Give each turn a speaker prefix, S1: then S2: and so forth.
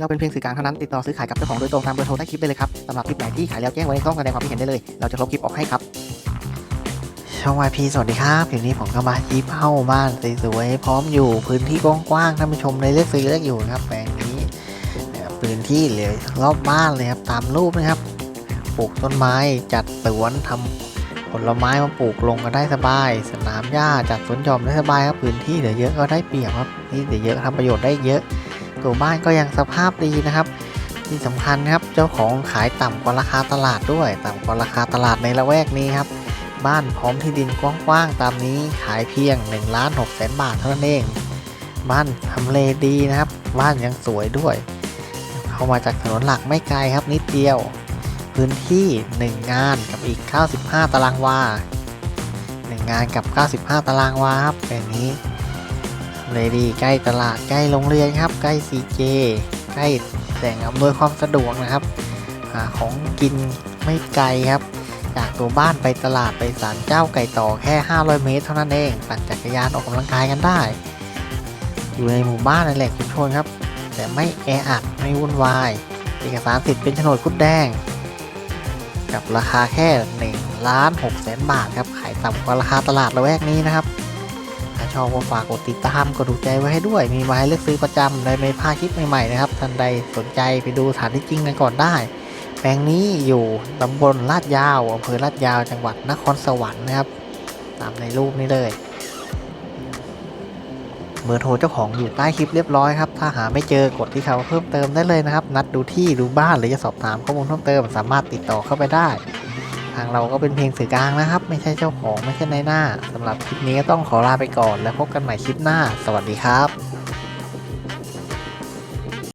S1: เราเป็นเพียงสื่อกลางเท่านั้นติดต่อซื้อขายกับเจ้าของโดยตรงตามเบอร์โทรใต้คลิปได้เลยครับสำหรับคลิปไหนที่ขายแล้วแจ้งไว้ในช่องแสดงความคิดเห็นได้เลย เราจะลบคลิปออกให้ครับ ช่อง YP สวัสดีครับคลิปนี้ผมก็มาจีบเข้าบ้านสวยๆพร้อมอยู่พื้นที่กว้างๆท่านผู้ชมเลยเลือกซื้อเลือกอยู่นะครับแปลงนี้นะพื้นที่เลือรอบบ้านเลยครับตามรูปนะครับปลูกต้นไม้จัดสวนทำผลไม้มาปลูกลงก็ได้สบาย สนามหญ้าจัดสวนหย่อมได้สบายครับพื้นที่เหลือเยอะก็ได้เปรียบครับนี่เหลือเยอะทำประโยชน์ได้เยอะ ตัวบ้านก็ยังสภาพดีนะครับ ที่สำคัญครับเจ้าของขายต่ำกว่าราคาตลาดด้วย ต่ำกว่าราคาตลาดในละแวกนี้ครับ บ้านพร้อมที่ดินกว้างๆตามนี้ขายเพียง1ล้าน6แสนบาทเท่านั้นเอง บ้านทำเลดีนะครับ บ้านยังสวยด้วย เข้ามาจากถนนหลักไม่ไกลครับนิดเดียว พื้นที่ 1 งานกับอีก 95 ตารางวา1งานกับ 95 ตารางวาครับแบบนี้ เลยดีใกล้ตลาดใกล้โรงเรียนครับใกล้ CJ ใกล้แหล่งอำนวยความสะดวกนะครับหาของกินไม่ไกลครับ จากตัวบ้านไปตลาดไปศาลเจ้าไก่ต่อแค่ 500 เมตร เท่านั้นเองปั่นจักรยานออกกำลังกายกันได้ อยู่ในหมู่บ้านในแหล่งชุมชนครับ แต่ไม่แออัดไม่วุ่นวาย เอกสารสิทธิ์เป็นโฉนดคุดแดง กับราคาแค่1ล้าน6แสนบาทครับขายต่ำกว่าราคาตลาดละแวกนี้นะครับ ชอบก็ฝากกดติดตามกดถูกใจไว้ให้ด้วย มีมาให้เลือกซื้อประจำเลยไม่พลาดคลิปใหม่ๆนะครับท่านใดสนใจไปดูสถานที่จริงกันก่อนได้ แปลงนี้อยู่ตำบลลาดยาวอำเภอลาดยาวจังหวัดนครสวรรค์นะครับ ตามในรูปนี้เลยเบอร์โทรเจ้าของอยู่ใต้คลิปเรียบร้อยครับ ถ้าหาไม่เจอกดที่เขาเพิ่มเติมได้เลยนะครับ นัดดูที่ดูบ้านหรือจะสอบถามข้อมูลเพิ่มเติม สามารถติดต่อเข้าไปได้ ทางเราก็เป็นเพียงสื่อกลางนะครับ ไม่ใช่เจ้าของไม่ใช่นายหน้าสำหรับคลิปนี้ก็ต้องขอลาไปก่อน แล้วพบกันใหม่คลิปหน้า สวัสดีครับ